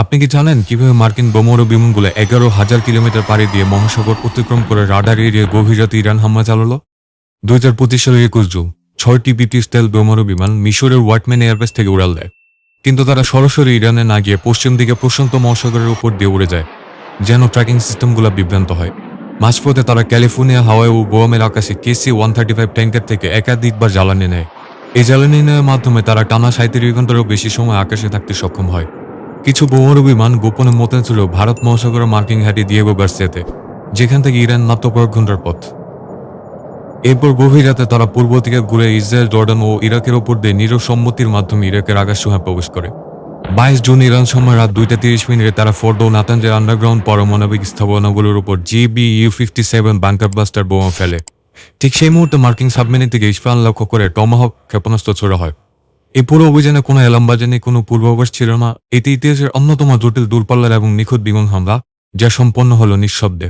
আপনি কি জানেন কীভাবে মার্কিন বোমর বিমানগুলো এগারো হাজার কিলোমিটার পাড়ি দিয়ে মহাসাগর অতিক্রম করে রাডার এরিয়া গভীর রাতে ইরান হামলা চালালো? দু হাজার পঁচিশ সালের একুশ জুন, ছয়টি ব্রিটিশ তেল বোমর বিমান মিশরের ওয়াটম্যান এয়ারবেস থেকে উড়াল দেয়। কিন্তু তারা সরাসরি ইরানে না গিয়ে পশ্চিম দিকে প্রশান্ত মহাসাগরের উপর দিয়ে উড়ে যায়, যেন ট্র্যাকিং সিস্টেমগুলো বিভ্রান্ত হয়। মাঝপথে তারা ক্যালিফোর্নিয়া, হাওয়াই ও গোয়ামের আকাশে KC one thirty five tanker থেকে একাধিকবার জ্বালানি নেয়। এই জ্বালানি নেওয়ার মাধ্যমে তারা টানা সাঁত্রিশ ঘন্টারও বেশি সময় আকাশে থাকতে সক্ষম হয়। কিছু বোমারু বিমান গোপনে মোতায়েন ছিল ভারত মহাসাগরের মার্কিং ঘাঁটি দিয়েগো গার্সিয়াতে যেখান থেকে ইরান মাত্র কয়েক ঘণ্টার পথ। এরপর গভীর রাতে তারা পূর্ব থেকে ঘুরে ইসরায়েল, জর্ডান ও ইরাকের ওপর দিয়ে নীরব সম্মতির মাধ্যমে ইরাকের আকাশ সীমায় প্রবেশ করে। বাইশ জুন ইরান সময় রাত দুইটা তিরিশ মিনিটে তারা ফোর্ডো নাতানজের আন্ডারগ্রাউন্ড পারমাণবিক স্থাপনাগুলোর উপর GBU fifty seven bunker buster বোমা ফেলে। ঠিক সেই মুহূর্তে মার্কিন সাবমেরিন থেকে ইস্পান লক্ষ্য করে টমাহক ক্ষেপণাস্ত্র ছোড়া হয়। এই পুরো অভিযানে কোনো এলামবাজে নেই, কোনো পূর্বাভাস ছিল না। এটি ইতিহাসের অন্যতম জটিল দূরপাল্লার এবং নিখুঁত বিমান হামলা, যা সম্পন্ন হল নিঃশব্দে।